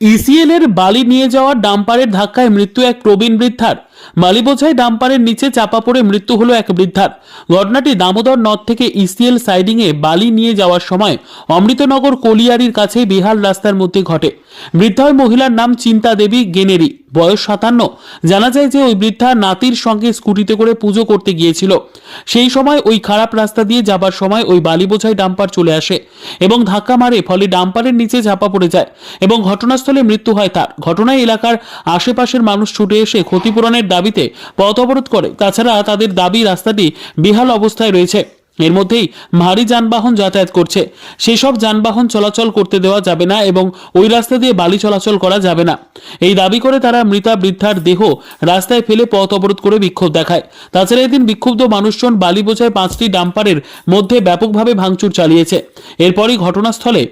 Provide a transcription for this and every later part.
ECL এর বালি নিয়ে যাওয়া ডাম্পারের ধাক্কায় মৃত্যু এক প্রবীণ বৃদ্ধার। বালি বোঝাই ডাম্পারের নিচে চাপা পড়ে মৃত্যু হলো এক বৃদ্ধার। ঘটনাটি দামোদর নদ থেকে ইসিএল সাইডিং এ বালি নিয়ে যাওয়ার সময় অমৃতনগর কলিয়ারির কাছে বিহার রাস্তার মধ্যে ঘটে। বৃদ্ধার মহিলার নাম চিন্তা দেবী গেনেরি। বয়স সাতান্ন। জানা যায় যে ওই বৃদ্ধা নাতির সঙ্গে স্কুটিতে করে পুজো করতে গিয়েছিল। সেই সময় ওই খারাপ রাস্তা দিয়ে যাবার সময় ওই বালি বোঝাই ডাম্পার চলে আসে এবং ধাক্কা মারে, ফলে ডাম্পারের নিচে চাপা পড়ে যায় এবং ঘটনাস্থলে মৃত্যু হয় তার। ঘটনায় এলাকার আশেপাশের মানুষ ছুটে এসে ক্ষতিপূরণের দাবিতে পথ অবরোধ করে। তাছাড়া তাদের দাবি রাস্তাটি বেহাল অবস্থায় রয়েছে। এর মধ্যেই ভারী যানবাহন যাতায়াত করছে। সেসব যানবাহন চলাচল করতে দেওয়া যাবে না এবং ওই রাস্তা দিয়ে বালি চলাচল করা যাবে না। এই দাবি করে তারা মৃতা বৃদ্ধার দেহ রাস্তায় ফেলে পথ অবরোধ করে বিক্ষোভ দেখায়। তাছাড়া এদিন বিক্ষুব্ধ মানুষজন বালি বোঝায় পাঁচটি ডাম্পারের মধ্যে ব্যাপকভাবে ভাঙচুর চালিয়েছে। এরপরই ঘটনাস্থলে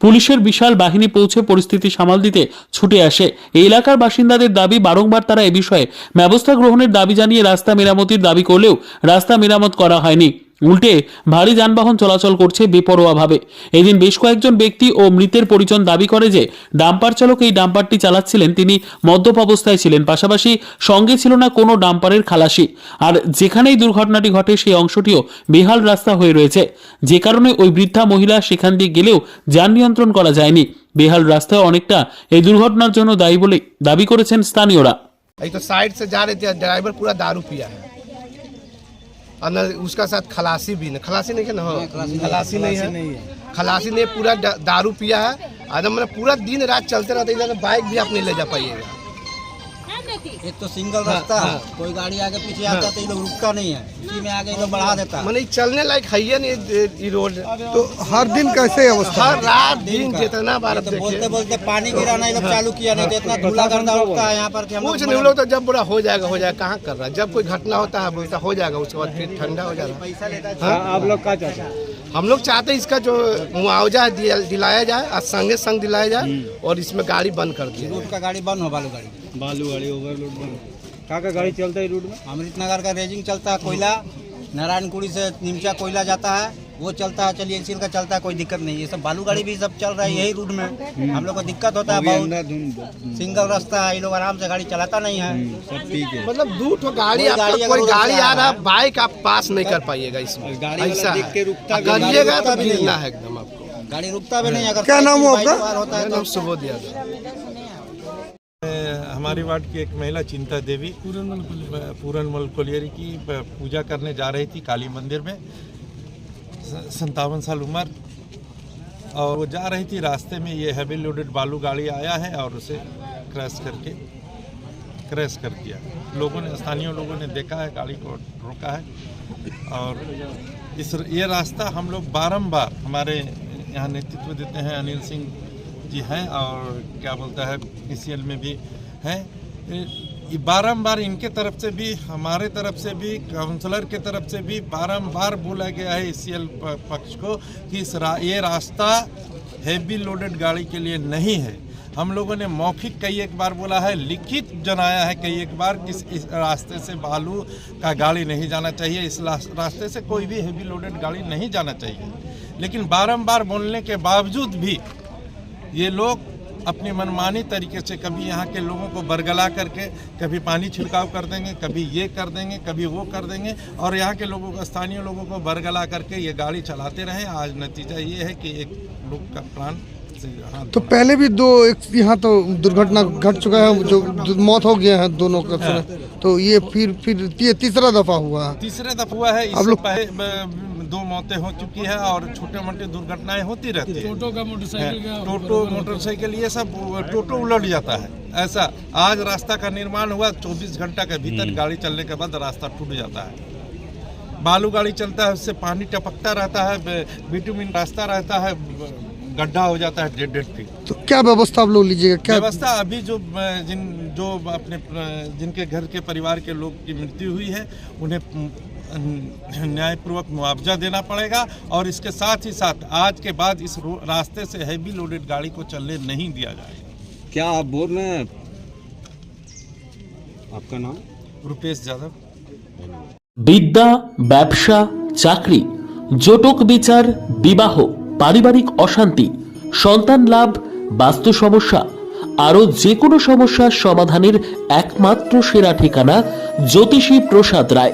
পুলিশের বিশাল বাহিনী পৌঁছে পরিস্থিতি সামাল দিতে ছুটে আসে। এই এলাকার বাসিন্দাদের দাবি, বারংবার তারা এ বিষয়ে ব্যবস্থা গ্রহণের দাবি জানিয়ে রাস্তা মেরামতির দাবি করলেও রাস্তা মেরামত করা হয়নি। উল্টে ভারী যানবাহন চলাচল করছে বেপরোয়াভাবে এদিন বেশ কয়েকজন ব্যক্তি ও মৃতের পরিজন দাবি করে যে ডাম্পার চালক এই ডাম্পারটি চালাচ্ছিলেন তিনি মদ্যপ অবস্থায় ছিলেন পাশাপাশি সঙ্গে ছিল না কোনো ডাম্পারের খালাসি আর যেখানেই দুর্ঘটনাটি ঘটে সেই অংশটিও বেহাল রাস্তা হয়ে রয়েছে যে কারণে ওই বৃদ্ধা মহিলা সেখান দিয়ে গেলেও যান নিয়ন্ত্রণ করা যায়নি বেহাল রাস্তায় অনেকটা এই দুর্ঘটনার জন্য দায়ী বলে দাবি করেছেন স্থানীয়রা ये तो साइड से जा रहे थे ड्राइवर पूरा दारू पिया है और न उसका साथ खलासी भी नहीं खलासी नहीं है ना? हाँ, खलासी नहीं है। खलासी ने पूरा दारू पिया है। और मैंने पूरा दिन रात चलते रहते इधर बाइक भी आप नहीं ले जा पाइएगा। एक तो सिंगल रास्ता है। कोई गाड़ी आगे पीछे आता है। तो ये लोग रुकता नहीं है। इसी में आगे ये लोग बढ़ा देता। है मैंने चलने लायक है ही नहीं ये- ये रोड? तो हर दिन कैसे अवस्था? हर रात दिन जितना बार तो बोलते बोलते पानी गिराना ये लोग चालू किया नहीं तो इतना धूला गर्दा उठता है यहाँ पर कुछ नहीं लोग तो जब बुरा हो जाएगा हो जाएगा कहाँ कर रहा है? जब कोई घटना होता है बोलता हो जाएगा उसके बाद फिर ठंडा हो जाएगा। पैसा लेता है। हाँ? आप लोग क्या चाहते हैं हम लोग चाहते हैं इसका जो मुआवजा है दिलाया जाए और संगे संग दिलाया जाए और इसमें गाड़ी बंद कर दी रोड का गाड़ी बंद हो बालू गाड़ी। बालू गाड़ी ओवरलोड बंद। क्या क्या गाड़ी चलता है रोड में? अमृत नगर का रेजिंग चलता है कोयला। नारायणपुरी से निमचा कोयला जाता है। वो चलता है चलिए इसी का चलता है कोई दिक्कत नहीं। ये सब बालू गाड़ी भी सब चल रहा है यही रूट में। हम लोग को दिक्कत होता है बहुत। सिंगल रास्ता है ये लोग आराम से गाड़ी चलाता नहीं है। सब ठीक है। मतलब दो ठो गाड़ी कोई आपका गाड़ी कोई गाड़ी आ रहा है बाइक आप पास नहीं कर पाइएगा इसमें। गाड़ी ऐसा है। करिएगा तो है। है एकदम आपको। गाड़ी रुकता भी नहीं अगर क्या नाम हो होता है तो। सुबोध यादव। हमारी वार्ड की एक महिला चिंता देवी पूरनमल कोलियरी की पूजा करने जा रही थी काली मंदिर में। संतावन साल उम्र। और वो जा रही थी रास्ते में, ये हैवी लोडेड बालू गाड़ी आया है और उसे क्रैश करके क्रैश कर दिया। लोगों ने, स्थानीय लोगों ने देखा है, गाड़ी को रोका है। और इस, ये रास्ता हम लोग बारंबार हमारे यहाँ नेतृत्व देते हैं, अनिल सिंह जी हैं और क्या बोलता है ई में भी हैं। बारंबार इनके तरफ़ से भी हमारे तरफ़ से भी काउंसलर के तरफ़ से भी बारंबार बोला गया है ई पक्ष को कि इस रा, ये रास्ता हैवी लोडेड गाड़ी के लिए नहीं है। हम लोगों ने मौखिक कई एक बार बोला है लिखित जनाया है कई एक बार कि इस रास्ते से बालू का गाड़ी नहीं जाना चाहिए इस रास्ते से कोई भी हैवी लोडेड गाड़ी नहीं जाना चाहिए। लेकिन बारंबार बोलने के बावजूद भी ये लोग अपनी मनमानी तरीके से कभी यहाँ के लोगों को बरगला करके कभी पानी छिड़काव कर देंगे कभी ये कर देंगे कभी वो कर देंगे और यहाँ के लोगों को स्थानीय लोगों को बरगला करके ये गाड़ी चलाते रहे। आज नतीजा ये है कि एक लोग का प्राण तो पहले भी दो एक यहाँ तो दुर्घटना घट चुका है जो मौत हो गया है दोनों का तो ये फिर फिर ये तीसरा दफ़ा हुआ। है तीसरे दफ़ा हुआ है अब लोग- दो मौतें हो चुकी है और छोटे मोटे दुर्घटनाएँ होती रहती है। टोटो का मोटरसाइकिल टोटो मोटरसाइकिल ये सब टोटो उलट जाता है। ऐसा आज रास्ता का निर्माण हुआ 24 घंटा के भीतर गाड़ी चलने के बाद रास्ता टूट जाता है। बालू गाड़ी चलता है उससे पानी टपकता रहता है बिटुमिन रास्ता रहता है गड्ढा हो जाता है डेढ़ डेढ़ फीट। तो क्या व्यवस्था आप लोग लीजिएगा? क्या व्यवस्था अभी जो जिन जो अपने जिनके घर के परिवार के लोग की मृत्यु हुई है उन्हें न्यायपूर्वक मुआवजा देना पड़ेगा और इसके साथ ही साथ आज के बाद इस रो- रास्ते से हैवी लोडेड गाड़ी को चलने नहीं दिया जाएगा क्या आप बोल रहे हैं आपका नाम रुपेश यादव বিদ্যা ব্যবসা চাকরি জটক বিচার বিবাহ পারিবারিক অশান্তি সন্তান লাভ বাস্তু সমস্যা আরও যে কোনো সমস্যার সমাধানের একমাত্র সেরা ঠিকানা জ্যোতিষী প্রসাদ রায়